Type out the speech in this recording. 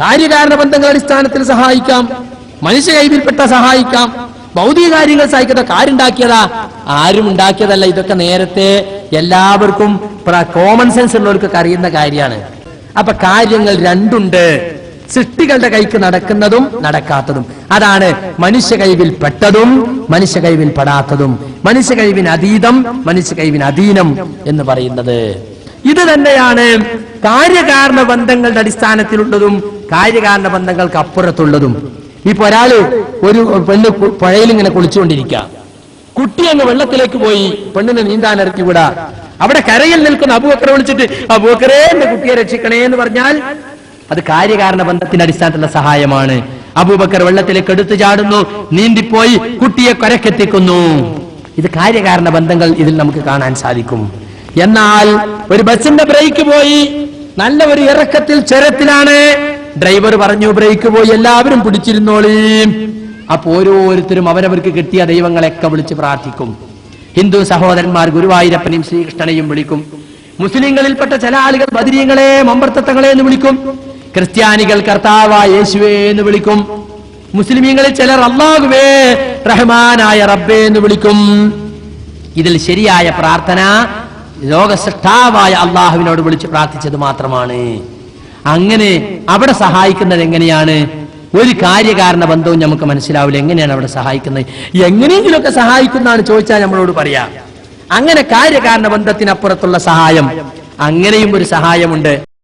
കാര്യകാരണ ബന്ധങ്ങൾ അടിസ്ഥാനത്തിൽ സഹായിക്കാം. മനുഷ്യ കൈവിൽപ്പെട്ട സഹായിക്കാം. ഭൗതിക കാര്യങ്ങൾ സഹായിക്കാത്ത കാരുണ്ടാക്കിയതാ ആരും ഉണ്ടാക്കിയതല്ല. ഇതൊക്കെ നേരത്തെ എല്ലാവർക്കും കോമൺ സെൻസ് ഉള്ളവർക്കൊക്കെ അറിയുന്ന കാര്യമാണ്. അപ്പൊ കാര്യങ്ങൾ രണ്ടുണ്ട്. സൃഷ്ടികളുടെ കൈക്ക് നടക്കുന്നതും നടക്കാത്തതും. അതാണ് മനുഷ്യ കൈവിൽ പെട്ടതും മനുഷ്യ കൈവിൽ പെടാത്തതും. മനുഷ്യ കഴിവിന് അതീതം മനുഷ്യ കൈവിന് അധീനം എന്ന് പറയുന്നത്. ഇത് തന്നെയാണ് കാര്യകാരണ ബന്ധങ്ങളുടെ അടിസ്ഥാനത്തിലുള്ളതും കാര്യകാരണ ബന്ധങ്ങൾക്ക് അപ്പുറത്തുള്ളതും. ഇപ്പൊ ഒരാൾ ഒരു പെണ്ണ് പുഴയിൽ ഇങ്ങനെ കുളിച്ചുകൊണ്ടിരിക്കുക. കുട്ടി അങ്ങ് വെള്ളത്തിലേക്ക് പോയി പെണ്ണിനെ നീന്താൻ ഇറക്കി വിടാ. അവിടെ കരയിൽ നിൽക്കുന്ന അബൂക്കറെ വിളിച്ചിട്ട് അബൂക്കറേ എന്റെ കുട്ടിയെ രക്ഷിക്കണേ എന്ന് പറഞ്ഞാൽ അത് കാര്യകാരണ ബന്ധത്തിന്റെ അടിസ്ഥാനത്തിലുള്ള സഹായമാണ്. അബൂബക്കർ വെള്ളത്തിലേക്ക് എടുത്തു ചാടുന്നു നീന്തിപ്പോയി കുട്ടിയെ കൊരക്കെത്തിക്കുന്നു. ഇത് കാര്യകാരണ ബന്ധങ്ങൾ ഇതിൽ നമുക്ക് കാണാൻ സാധിക്കും. എന്നാൽ ഒരു ബസിന്റെ ബ്രേക്ക് പോയി. നല്ല ഒരു ഇറക്കത്തിൽ ചുരത്തിലാണ്. ഡ്രൈവർ പറഞ്ഞു ബ്രേക്ക് പോയി എല്ലാവരും പിടിച്ചിരുന്നോളീം. അപ്പൊ ഓരോരുത്തരും അവരവർക്ക് കിട്ടിയ ദൈവങ്ങളെയൊക്കെ വിളിച്ച് പ്രാർത്ഥിക്കും. ഹിന്ദു സഹോദരന്മാർ ഗുരുവായൂരപ്പനെയും ശ്രീകൃഷ്ണനെയും വിളിക്കും. മുസ്ലിങ്ങളിൽപ്പെട്ട ചില ആളുകൾ ബദരീങ്ങളെ മമ്പർത്തങ്ങളെ എന്ന് വിളിക്കും. ക്രിസ്ത്യാനികൾ കർത്താവ യേശുവേ എന്ന് വിളിക്കും. മുസ്ലിമീങ്ങളിൽ ചിലർ അള്ളാഹുവേ റഹ്മാനായ റബ്ബേ എന്ന് വിളിക്കും. ഇതിൽ ശരിയായ പ്രാർത്ഥന ലോകസൃഷ്ടാവായ അള്ളാഹുവിനോട് വിളിച്ച് പ്രാർത്ഥിച്ചത് മാത്രമാണ്. അങ്ങനെ അവിടെ സഹായിക്കുന്നത് എങ്ങനെയാണ്? ഒരു കാര്യകാരണ ബന്ധവും നമുക്ക് മനസ്സിലാവില്ല. എങ്ങനെയാണ് അവിടെ സഹായിക്കുന്നത്? എങ്ങനെയെങ്കിലുമൊക്കെ സഹായിക്കുന്നതാണ് ചോദിച്ചാൽ നമ്മളോട് പറയാം. അങ്ങനെ കാര്യകാരണ ബന്ധത്തിനപ്പുറത്തുള്ള സഹായം. അങ്ങനെയും ഒരു സഹായമുണ്ട്.